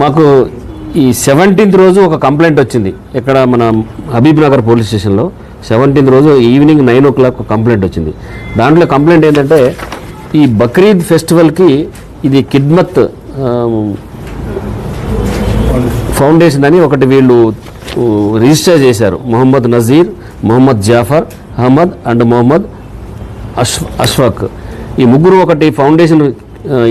మాకు ఈ సెవెంటీన్త్ రోజు ఒక కంప్లైంట్ వచ్చింది. ఇక్కడ మన హబీబ్ నగర్ పోలీస్ స్టేషన్లో సెవెంటీన్త్ రోజు evening nine o'clock complaint వచ్చింది. దాంట్లో కంప్లైంట్ ఏంటంటే ఈ బక్రీద్ ఫెస్టివల్కి ఇది కిడ్మత్ ఫౌండేషన్ అని ఒకటి వీళ్ళు రిజిస్టర్ చేశారు. మొహమ్మద్ నజీర్ మొహమ్మద్ జాఫర్ అహ్మద్ అండ్ మొహమ్మద్ అష్ అష్ఫాక్ ఈ ముగ్గురు ఒకటి ఫౌండేషన్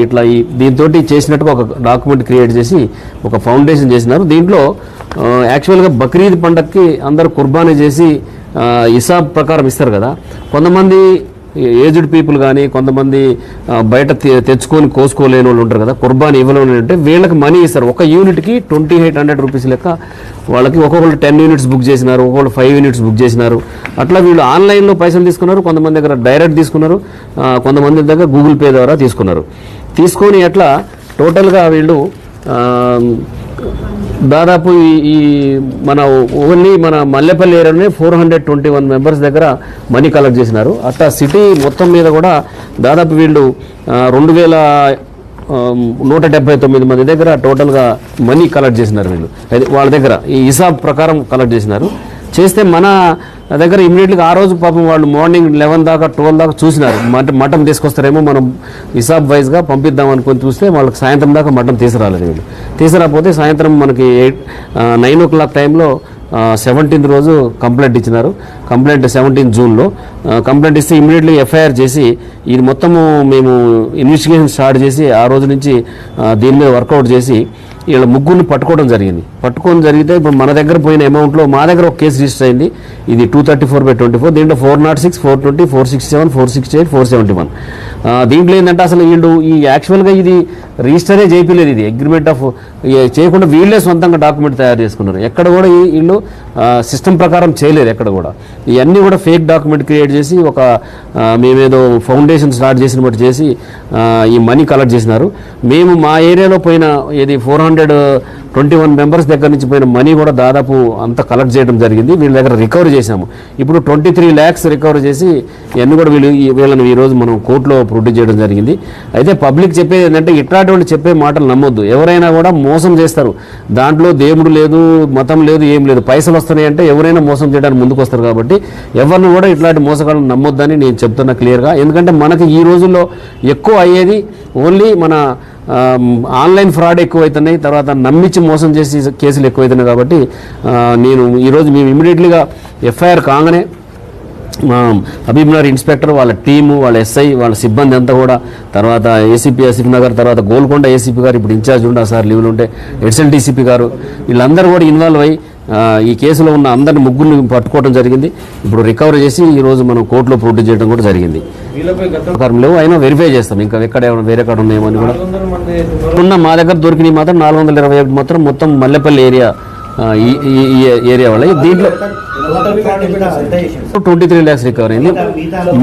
ఇట్లా ఈ దీంతో చేసినట్టుగా ఒక డాక్యుమెంట్ క్రియేట్ చేసి ఒక ఫౌండేషన్ చేసినారు. దీంట్లో యాక్చువల్గా బక్రీద్ పండగకి అందరూ కుర్బానీ చేసి ఇసాబ్ ప్రకారం ఇస్తారు కదా. కొంతమంది ఏజ్డ్ పీపుల్ కానీ కొంతమంది బయట తె- తెచ్చుకొని కోసుకోలేని వాళ్ళు ఉంటారు కదా కుర్బానీ ఇవ్వలేని అంటే వీళ్ళకి మనీ ఇస్తారు. ఒక యూనిట్కి ట్వంటీ ఎయిట్ హండ్రెడ్ రూపీస్ లెక్క వాళ్ళకి ఒక్కొక్కరు టెన్ యూనిట్స్ బుక్ చేసినారు ఒక్కొక్కరు ఫైవ్ యూనిట్స్ బుక్ చేసినారు. అట్లా వీళ్ళు ఆన్లైన్లో పైసలు తీసుకున్నారు కొంతమంది దగ్గర డైరెక్ట్ తీసుకున్నారు కొంతమంది దగ్గర గూగుల్ పే ద్వారా తీసుకున్నారు. తీసుకొని అట్లా టోటల్గా వీళ్ళు దాదాపు ఈ మన ఓన్లీ మన మల్లెపల్లి ఏరియాలోనే four hundred twenty one members దగ్గర మనీ కలెక్ట్ చేసినారు. అట్లా సిటీ మొత్తం మీద కూడా దాదాపు వీళ్ళు రెండు వేల నూట డెబ్బై తొమ్మిది మంది దగ్గర టోటల్గా మనీ కలెక్ట్ చేసినారు వీళ్ళు. అది వాళ్ళ దగ్గర ఈ హిసాబ్ ప్రకారం కలెక్ట్ చేసినారు. చేస్తే మన దగ్గర ఇమీడియట్గా ఆ రోజు పాపం వాళ్ళు మార్నింగ్ లెవెన్ దాకా ట్వెల్వ్ దాకా చూసినారు. మటన్ మటన్ తీసుకొస్తారేమో మనం హిసాబ్ వైజ్గా పంపిద్దాం అనుకొని చూస్తే వాళ్ళకి సాయంత్రం దాకా మటన్ తీసుకురాలేదు వీళ్ళు. తీసుకురాకపోతే సాయంత్రం మనకి ఎయిట్ నైన్ ఓ క్లాక్ టైంలో సెవెంటీన్త్ రోజు కంప్లైంట్ ఇచ్చినారు. కంప్లైంట్ సెవెంటీన్త్ జూన్లో కంప్లైంట్ ఇస్తే ఇమీడియట్లీ ఎఫ్ఐఆర్ చేసి ఇది మొత్తము మేము ఇన్వెస్టిగేషన్ స్టార్ట్ చేసి ఆ రోజు నుంచి దీని మీద వర్కౌట్ చేసి వీళ్ళ ముగ్గురిని పట్టుకోవడం జరిగింది. పట్టుకోవడం జరిగితే ఇప్పుడు మన దగ్గర పోయిన అమౌంట్లో మా దగ్గర ఒక కేసు రిజిస్టర్ అయింది. ఇది two thirty four by twenty four దీంట్లో four nought six four twenty four six seven four sixty eight four seventy one దీంట్లో ఏంటంటే అసలు వీళ్ళు ఈ యాక్చువల్గా ఇది రిజిస్టరే చేయలేదు ఇది. అగ్రిమెంట్ ఆఫ్ చేయకుండా వీళ్ళే సొంతంగా డాక్యుమెంట్ తయారు చేసుకున్నారు. ఎక్కడ కూడా ఈ- వీళ్ళు సిస్టమ్ ప్రకారం చేయలేదు ఎక్కడ కూడా. ఇవన్నీ కూడా ఫేక్ డాక్యుమెంట్ క్రియేట్ చేసి ఒక మేమేదో ఫౌండేషన్ స్టార్ట్ చేసిన బట్టి చేసి ఈ మనీ కలెక్ట్ చేసినారు. మేము మా ఏరియాలో పోయిన ఇది four hundred twenty one members దగ్గర నుంచి పోయిన మనీ కూడా దాదాపు అంత కలెక్ట్ చేయడం జరిగింది. వీళ్ళ దగ్గర రికవరీ చేశాము. ఇప్పుడు ట్వంటీ త్రీ ల్యాక్స్ రికవరీ చేసి ఇవన్నీ కూడా వీళ్ళు వీళ్ళని ఈరోజు మనం కోర్టులో ప్రొడ్యూస్ చేయడం జరిగింది. అయితే పబ్లిక్ చెప్పేది ఏంటంటే ఇట్లాంటి చెప్పే మాటలు నమ్మొద్దు. ఎవరైనా కూడా మోసం చేస్తారు. దాంట్లో దేవుడు లేదు మతం లేదు ఏం లేదు. పైసలు వస్తున్నాయి అంటే ఎవరైనా మోసం చేయడానికి ముందుకు వస్తారు కాబట్టి ఎవరిని కూడా ఇట్లాంటి మోసగాలను నమ్మొద్దని నేను చెప్తున్నా క్లియర్గా ఎందుకంటే మనకి ఈ రోజుల్లో ఎక్కువ అయ్యేది ఓన్లీ మన ఆన్లైన్ ఫ్రాడ్ ఎక్కువైతున్నాయి తర్వాత నమ్మించి మోసం చేసి కేసులు ఎక్కువైతున్నాయి కాబట్టి నేను ఈరోజు మేము ఇమీడియట్లీగా ఎఫ్ఐఆర్ కాగానే మా ఇన్స్పెక్టర్ వాళ్ళ టీము వాళ్ళ ఎస్ఐ వాళ్ళ సిబ్బంది అంతా కూడా తర్వాత ఏసీపీ ఎస్సీపీ నగర్ తర్వాత గోల్కొండ ఏసీపీ గారు ఇప్పుడు ఇన్ఛార్జ్ ఉండే సార్ లీవ్లు ఉంటే ఎడ్సెల్ డీసీపీ గారు వీళ్ళందరూ కూడా ఇన్వాల్వ్ అయ్యి ఈ కేసులో ఉన్న అందరిని ముగ్గురిని పట్టుకోవడం జరిగింది. ఇప్పుడు రికవరీ చేసి ఈ రోజు మనం కోర్టులో ప్రొడ్యూస్ చేయడం కూడా జరిగింది. లేవు అయినా వెరిఫై చేస్తాం. ఇంకా ఎక్కడ ఏమైనా వేరే కాడ ఉన్నాయేమో అని కూడా. ఉన్న మా దగ్గర దొరికినవి మాత్రం నాలుగు వందల ఇరవై ఒకటి మాత్రం మొత్తం మల్లెపల్లి ఏరియా ఈ ఏరియా వాళ్ళ. దీంట్లో ట్వంటీ త్రీ ల్యాక్స్ రికవర్ అయింది.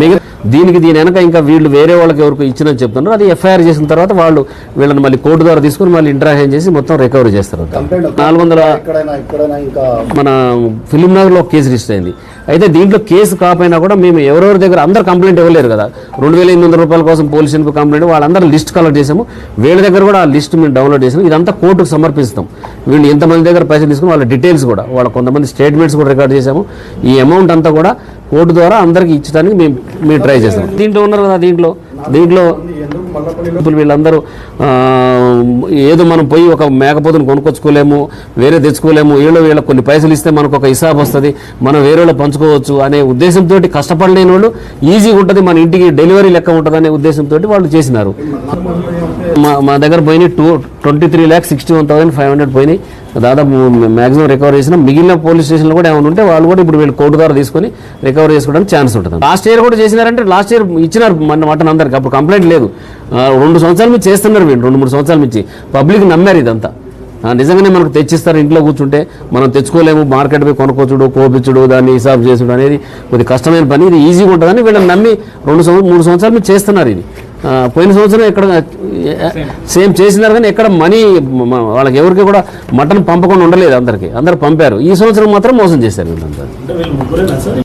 మిగతా దీనికి దీని వెనక ఇంకా వీళ్ళు వేరే వాళ్ళకి ఎవరికి ఇచ్చినని చెప్తున్నారు. అది ఎఫ్ఐఆర్ చేసిన తర్వాత వాళ్ళు వీళ్ళని మళ్ళీ కోర్టు ద్వారా తీసుకుని మళ్ళీ ఇంటరాక్షన్ చేసి మొత్తం రికవరీ చేస్తారు నాలుగు వందల మన ఫిలిం నగర్లో కేసు రిజిస్టర్ అయింది. అయితే దీంట్లో కేసు కాకపోయినా కూడా మేము ఎవరెవరి దగ్గర అందరు కంప్లైంట్ ఇవ్వలేరు కదా. రెండు వేల ఎనిమిది వందల రూపాయల కోసం పోలీస్ స్టేషన్కి కంప్లైంట్? వాళ్ళందరూ లిస్ట్ కలెక్ట్ చేసాము వీళ్ళ దగ్గర కూడా ఆ లిస్ట్ మేము డౌన్లోడ్ చేసాము ఇదంతా కోర్టుకు సమర్పిస్తాం. వీళ్ళు ఎంతమంది దగ్గర పైసలు తీసుకుని వాళ్ళ డీటెయిల్స్ కూడా వాళ్ళ కొంతమంది స్టేట్మెంట్స్ కూడా రికార్డ్ చేసాము ఈ అమౌంట్ అంతా కూడా కోర్టు ద్వారా అందరికి ఇచ్చడానికి మేము మేము ట్రై చేస్తాం దీంట్లో ఉన్నారు కదా దీంట్లో? దీంట్లో ఇప్పుడు వీళ్ళందరూ ఏదో మనం పోయి ఒక మేకపోతుని కొనుక్కొచ్చుకోలేము వేరే తెచ్చుకోలేము వీళ్ళు వీళ్ళకి కొన్ని పైసలు ఇస్తే మనకు ఒక హిసాబ్ వస్తుంది మనం వేరే వాళ్ళు పంచుకోవచ్చు అనే ఉద్దేశంతో కష్టపడలేని వాళ్ళు ఈజీగా ఉంటుంది మన ఇంటికి డెలివరీ లెక్క ఉంటుంది అనే ఉద్దేశంతో వాళ్ళు చేసినారు. మా మా దగ్గర పోయినాయి two twenty three lakhs sixty one thousand five hundred పోయినాయి. దాదాపు మ్యాక్సిమం రికవర్ చేసిన మిగిలిన పోలీస్ స్టేషన్లో కూడా ఏమైనా ఉంటే వాళ్ళు కూడా ఇప్పుడు వీళ్ళు కోర్టు ద్వారా తీసుకొని రికవర్ చేసుకోవడానికి ఛాన్స్ ఉంటుంది లాస్ట్ ఇయర్ కూడా చేసినారంటే లాస్ట్ ఇయర్ ఇచ్చినారు మన మటన్ అందరికి అప్పుడు కంప్లైంట్ లేదు. రెండు సంవత్సరాల నుంచి చేస్తున్నారు వీళ్ళు రెండు మూడు సంవత్సరాల నుంచి. పబ్లిక్ నమ్మారు ఇదంతా. నిజంగానే మనకు తెచ్చిస్తారు ఇంట్లో కూర్చుంటే మనం తెచ్చుకోలేము మార్కెట్ పోయి కొనుక్కోచుడు కోపించుడు దాన్ని హిసాబు చేసుడు అనేది కొద్ది కష్టమైన పని ఇది ఈజీగా ఉంటుందని వీళ్ళని నమ్మి రెండు సంవత్సరం మూడు సంవత్సరాలు మీరు చేస్తున్నారు ఇది. పోయిన సంవత్సరం ఎక్కడ సేమ్ చేసినారు కానీ ఎక్కడ మనీ వాళ్ళకి ఎవరికి కూడా మటన్ పంపకుండా ఉండలేదు అందరికి. అందరు పంపారు. ఈ సంవత్సరం మాత్రం మోసం చేశారు వీళ్ళంతా